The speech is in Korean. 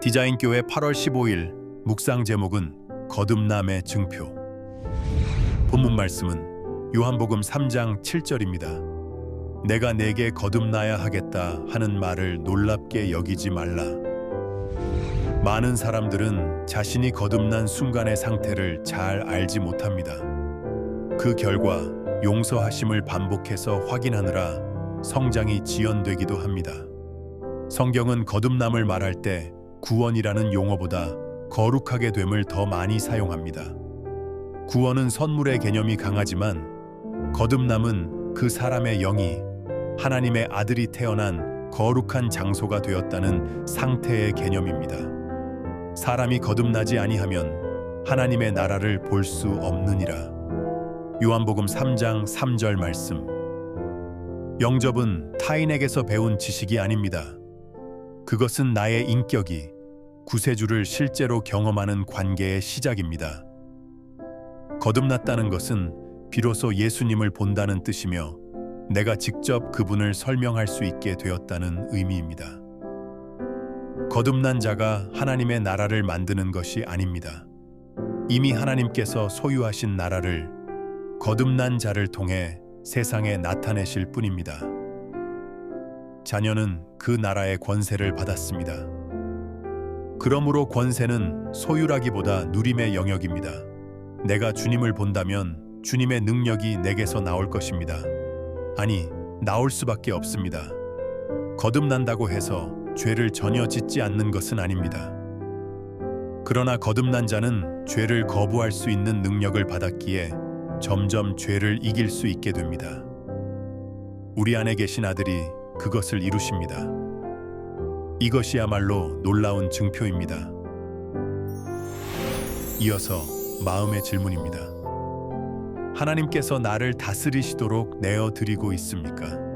디자인교회 8월 15일 묵상 제목은 거듭남의 증표. 본문 말씀은 요한복음 3장 7절입니다. 내가 내게 거듭나야 하겠다 하는 말을 놀랍게 여기지 말라. 많은 사람들은 자신이 거듭난 순간의 상태를 잘 알지 못합니다. 그 결과 용서하심을 반복해서 확인하느라 성장이 지연되기도 합니다. 성경은 거듭남을 말할 때 구원이라는 용어보다 거룩하게 됨을 더 많이 사용합니다. 구원은 선물의 개념이 강하지만 거듭남은 그 사람의 영이 하나님의 아들이 태어난 거룩한 장소가 되었다는 상태의 개념입니다. 사람이 거듭나지 아니하면 하나님의 나라를 볼 수 없느니라. 요한복음 3장 3절 말씀. 영접은 타인에게서 배운 지식이 아닙니다. 그것은 나의 인격이 구세주를 실제로 경험하는 관계의 시작입니다. 거듭났다는 것은 비로소 예수님을 본다는 뜻이며 내가 직접 그분을 설명할 수 있게 되었다는 의미입니다. 거듭난 자가 하나님의 나라를 만드는 것이 아닙니다. 이미 하나님께서 소유하신 나라를 거듭난 자를 통해 세상에 나타내실 뿐입니다. 자녀는 그 나라의 권세를 받았습니다. 그러므로 권세는 소유라기보다 누림의 영역입니다. 내가 주님을 본다면 주님의 능력이 내게서 나올 것입니다. 아니, 나올 수밖에 없습니다. 거듭난다고 해서 죄를 전혀 짓지 않는 것은 아닙니다. 그러나 거듭난 자는 죄를 거부할 수 있는 능력을 받았기에 점점 죄를 이길 수 있게 됩니다. 우리 안에 계신 아들이 그것을 이루십니다. 이것이야말로 놀라운 증표입니다. 이어서 마음의 질문입니다. 하나님께서 나를 다스리시도록 내어 드리고 있습니까?